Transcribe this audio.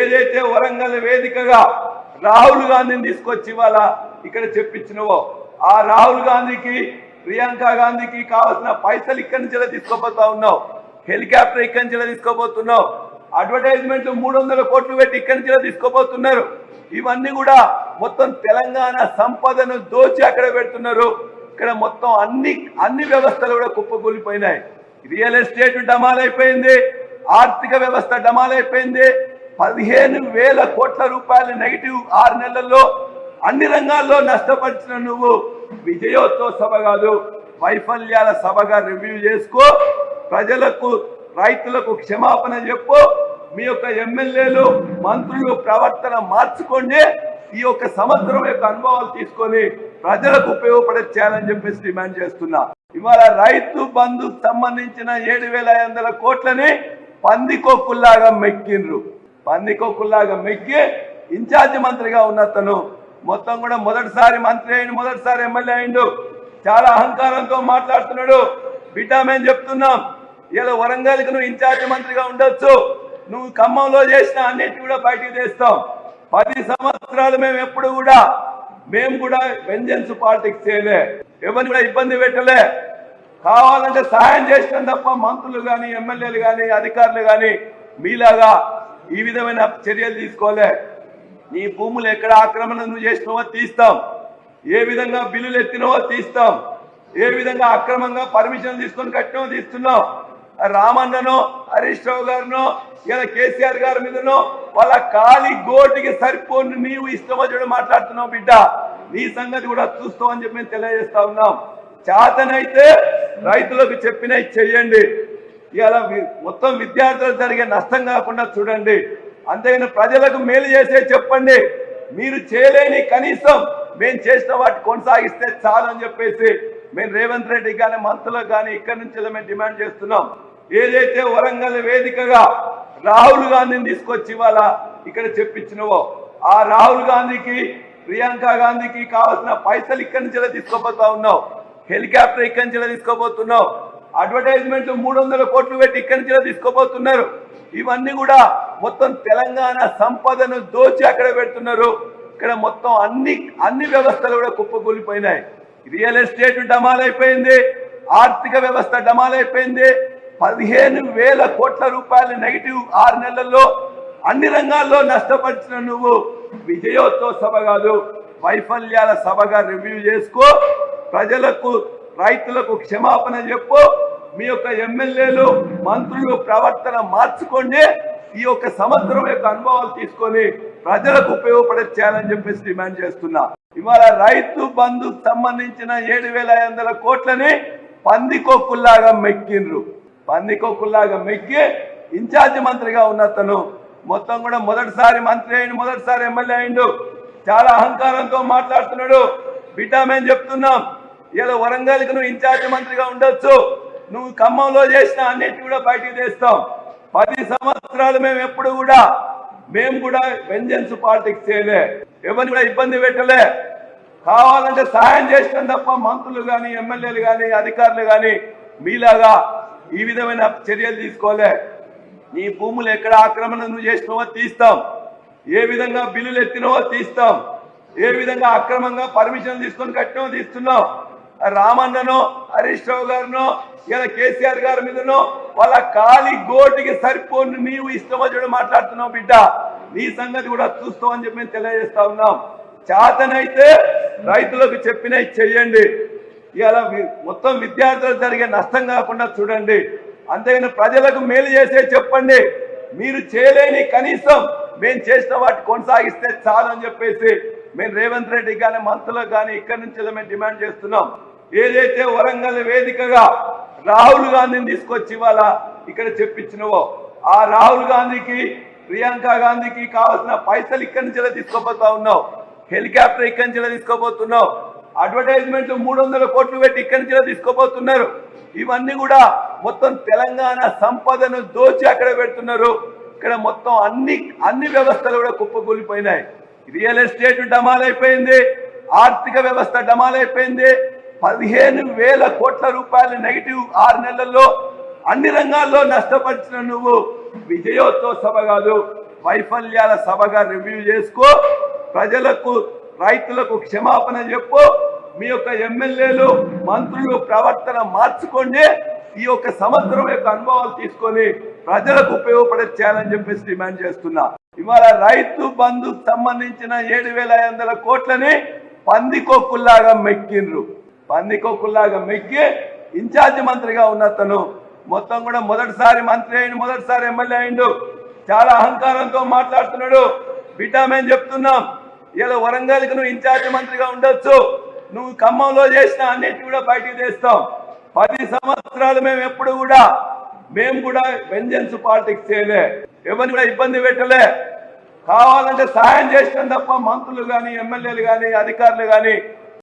ఏదైతే వరంగల్ వేదికగా రాహుల్ గాంధీని తీసుకొచ్చి ఇవాళ ఇక్కడ చెప్పించినవో ఆ రాహుల్ గాంధీకి ప్రియాంక గాంధీకి కావాల్సిన పైసలు ఇక్కడి నుంచి తీసుకోబోతా ఉన్నావు? హెలికాప్టర్ ఇక్కడి నుంచి తీసుకోబోతున్నావు? అడ్వర్టైజ్మెంట్ మూడు వందల కోట్లు పెట్టి ఇక్కడి నుంచి తీసుకోబోతున్నారు? ఇవన్నీ కూడా మొత్తం తెలంగాణ సంపదను దోచి అక్కడ పెడుతున్నారు. ఇక్కడ మొత్తం అన్ని అన్ని వ్యవస్థలు కూడా కుప్పకూలిపోయినాయి. రియల్ ఎస్టేట్ డమాల్ అయిపోయింది ఆర్థిక వ్యవస్థ డమాల్ అయిపోయింది పదిహేను వేల కోట్ల రూపాయలు నెగిటివ్ ఆరు నెలల్లో అన్ని రంగాల్లో నష్టపరిచిన నువ్వు విజయోత్సవ సభ కాదు వైఫల్యాల సభగా రివ్యూ చేసుకో ప్రజలకు రైతులకు క్షమాపణ చెప్పు మీ యొక్క ఎమ్మెల్యేలు మంత్రులు ప్రవర్తన మార్చుకోండి ఈ యొక్క సంవత్సరం యొక్క అనుభవాలు తీసుకొని ప్రజలకు ఉపయోగపడే చేయాలని చెప్పేసి డిమాండ్ చేస్తున్నా. ఇవాళ రైతు బంధు సంబంధించిన ఏడు వేల ఐదు వందల కోట్లని పందికొక్కుల్లాగా మెక్కిండ్రు. పందికొక్కులాగా మెక్కి ఇన్ఛార్జి మంత్రిగా ఉన్న అతను మొత్తం కూడా మొదటిసారి మంత్రి అయిండు మొదటిసారి ఎమ్మెల్యే అయిండు. చాలా అహంకారంతో మాట్లాడుతున్నాడు. బిడ్డ మేము చెప్తున్నాం ఇలా వరంగల్కి నువ్వు ఇన్ఛార్జి మంత్రిగా ఉండొచ్చు. నువ్వు ఖమ్మంలో చేసిన అన్నిటి కూడా బయటికి తెస్తాం. పది సంవత్సరాలు మేము ఎప్పుడు కూడా మేము కూడా వెంజన్స్ పాలిటిక్స్ చేయలే. ఎవరిని కూడా ఇబ్బంది పెట్టలే. కావాలంటే సహాయం చేసినాం తప్ప మంత్రులు కానీ ఎమ్మెల్యేలు కానీ అధికారులు కానీ మీలాగా ఈ విధమైన చర్యలు తీసుకోలే. నీ భూములు ఎక్కడ ఆక్రమణ నువ్వు చేసినావో తీస్తాం. ఏ విధంగా బిల్లులు ఎత్తినవో తీస్తాం. ఏ విధంగా అక్రమంగా పర్మిషన్ తీసుకొని కట్టినో తీస్తున్నావు రామన్ననో హరీష్ రావు గారినో ఇలా కేసీఆర్ గారి మీదనో వాళ్ళ కాలి గోటికి సరిపోను నీవు ఇష్టమో చూడ మాట్లాడుతున్నావు బిడ్డ. నీ సంగతి కూడా చూస్తాం అని చెప్పి మేము తెలియజేస్తా ఉన్నాం. చేతనైతే రైతులకు చెప్పినవి చెయ్యండి. ఇలా మొత్తం విద్యార్థులకు జరిగే నష్టం కాకుండా చూడండి. అంతేగాని ప్రజలకు మేలు చేసే చెప్పండి. మీరు చేయలేని కనీసం మేము చేసిన వాటి కొనసాగిస్తే చాలు అని చెప్పేసి మేము రేవంత్ రెడ్డి కానీ మంత్రులకు కానీ ఇక్కడి నుంచి మేము డిమాండ్ చేస్తున్నాం. ఏదైతే వరంగల్ వేదికగా రాహుల్ గాంధీని తీసుకొచ్చి ఇవాళ ఇక్కడ చెప్పించినవో ఆ రాహుల్ గాంధీకి ప్రియాంక గాంధీకి కావాల్సిన పైసలు ఇక్కడి నుంచి తీసుకోబోతా ఉన్నావు. హెలికాప్టర్ ఇక్కడి నుంచి తీసుకోబోతున్నావు అడ్వర్టైజ్మెంట్ మూడు వందల కోట్లు పెట్టి ఇక్కడి నుంచి తీసుకోబోతున్నారు. ఇవన్నీ కూడా మొత్తం తెలంగాణ సంపదను దోచి అక్కడ పెడుతున్నారు. ఇక్కడ మొత్తం అన్ని అన్ని వ్యవస్థలు కూడా కుప్పకూలిపోయినాయి. రియల్ ఎస్టేట్ డమాల్ అయిపోయింది ఆర్థిక వ్యవస్థ డమాల్ అయిపోయింది పదిహేను వేల కోట్ల రూపాయలు నెగిటివ్ ఆరు నెలల్లో అన్ని రంగాల్లో నష్టపరిచిన నువ్వు విజయోత్సవ సభ కాదు వైఫల్యాల సభగా రివ్యూ చేసుకో. ప్రజలకు రైతులకు క్షమాపణ చెప్పు. మీ యొక్క ఎమ్మెల్యేలు మంత్రులు ప్రవర్తన మార్చుకోండి. ఈ యొక్క సంవత్సరం యొక్క అనుభవాలు తీసుకొని ప్రజలకు ఉపయోగపడే చేయాలని చెప్పేసి డిమాండ్ చేస్తున్నా. ఇవాళ రైతు బంధు సంబంధించిన ఏడు వేల ఐదు వందల కోట్లని పందికొక్కుల్లాగా మెక్కిండ్రు. పందికొక్కుల్లాగా మెక్కి ఇన్ఛార్జి మంత్రిగా ఉన్న అతను మొత్తం కూడా మొదటిసారి మంత్రి అయిండు మొదటిసారి ఎమ్మెల్యే అయిండు. చాలా అహంకారంతో మాట్లాడుతున్నాడు. బిడ్డ మేము చెప్తున్నాం ఇలా వరంగల్కి నువ్వు ఇన్ఛార్జ్ మంత్రిగా ఉండొచ్చు. నువ్వు ఖమ్మంలో చేసిన అన్నిటి కూడా బయటికి తెస్తాం. పది సంవత్సరాలు మేము ఎప్పుడు కూడా మేము కూడా వెంజన్స్ పాలిటిక్స్ చేయలే. ఎవరిని కూడా ఇబ్బంది పెట్టలే. కావాలంటే సహాయం చేసినాం తప్ప మంత్రులు కానీ ఎమ్మెల్యేలు కానీ అధికారులు కానీ మీలాగా ఈ విధమైన చర్యలు తీసుకోలే. నీ భూములు ఎక్కడ ఆక్రమణ నువ్వు చేసినావో తీస్తాం. ఏ విధంగా బిల్లులు ఎత్తినవో తీస్తాం. ఏ విధంగా అక్రమంగా పర్మిషన్ తీసుకొని కట్టినో తీస్తున్నావు రామన్ననో హరీష్ రావు గారినో ఇలా కేసీఆర్ గారి మీదనో వాళ్ళ కాలి గోటికి సరిపోను నీవు ఇష్టం వచ్చి మాట్లాడుతున్నావు బిడ్డ. నీ సంగతి కూడా చూస్తావు అని చెప్పి మేము తెలియజేస్తా ఉన్నాం. చేతనైతే రైతులకు చెప్పినవి చెయ్యండి. ఇలా మొత్తం విద్యార్థులకు జరిగే నష్టం కాకుండా చూడండి. అంతేగాని ప్రజలకు మేలు చేసే చెప్పండి. మీరు చేయలేని కనీసం మేము చేసిన వాటి కొనసాగిస్తే చాలు అని చెప్పేసి మేము రేవంత్ రెడ్డి కానీ మంత్రులకు కానీ ఇక్కడి నుంచి మేము డిమాండ్ చేస్తున్నాం. ఏదైతే వరంగల్ వేదికగా రాహుల్ గాంధీని తీసుకొచ్చి ఇవాళ ఇక్కడ చెప్పించినవో ఆ రాహుల్ గాంధీకి ప్రియాంక గాంధీకి కావాల్సిన పైసలు ఇక్కడి నుంచి తీసుకోబోతా ఉన్నావు. హెలికాప్టర్ ఇక్కడి నుంచి తీసుకోబోతున్నావు. అడ్వర్టైజ్మెంట్ మూడు వందల కోట్లు పెట్టి ఇక్కడి నుంచి తీసుకోబోతున్నారు. ఇవన్నీ కూడా మొత్తం తెలంగాణ సంపదను దోచి అక్కడ పెడుతున్నారు. ఇక్కడ మొత్తం అన్ని అన్ని వ్యవస్థలు కూడా కుప్పకూలిపోయినాయి. రియల్ ఎస్టేట్ డమాల్ అయిపోయింది ఆర్థిక వ్యవస్థ డమాల్ అయిపోయింది పదిహేను వేల కోట్ల రూపాయల నెగిటివ్ ఆరు నెలల్లో అన్ని రంగాల్లో నష్టపరిచిన నువ్వు విజయోత్సవ సభ కాదు వైఫల్యాల సభగా రివ్యూ చేసుకో ప్రజలకు రైతులకు క్షమాపణ చెప్పు మీ యొక్క ఎమ్మెల్యేలు మంత్రులు ప్రవర్తన మార్చుకోండి ఈ యొక్క సంవత్సరం యొక్క అనుభవాలు తీసుకొని ప్రజలకు ఉపయోగపడే చేయాలని చెప్పేసి డిమాండ్ చేస్తున్నా. ఇవాళ రైతు బంధు సంబంధించిన ఏడు వేల ఐదు వందల కోట్లని పందికొక్కుల్లాగా మెక్కిండ్రు. పందికొక్కుల్లాగా మెక్కి ఇన్ఛార్జి మంత్రిగా ఉన్న అతను మొత్తం కూడా మొదటిసారి మంత్రి అయిండు మొదటిసారి ఎమ్మెల్యే అయిండు. చాలా అహంకారంతో మాట్లాడుతున్నాడు. బిడ్డ మేము చెప్తున్నాం ఇలా వరంగల్కి నువ్వు ఇన్ఛార్జి మంత్రిగా ఉండొచ్చు. నువ్వు ఖమ్మంలో చేసిన అన్నిటి కూడా బయటికి తెస్తాం. పది సంవత్సరాలు మేము ఎప్పుడు కూడా మేము కూడా వెంజన్స్ పాలిటిక్స్ చేయలే. ఎవరిని కూడా ఇబ్బంది పెట్టలే. కావాలంటే సహాయం చేసినాం తప్ప మంత్రులు కానీ ఎమ్మెల్యేలు కానీ అధికారులు కానీ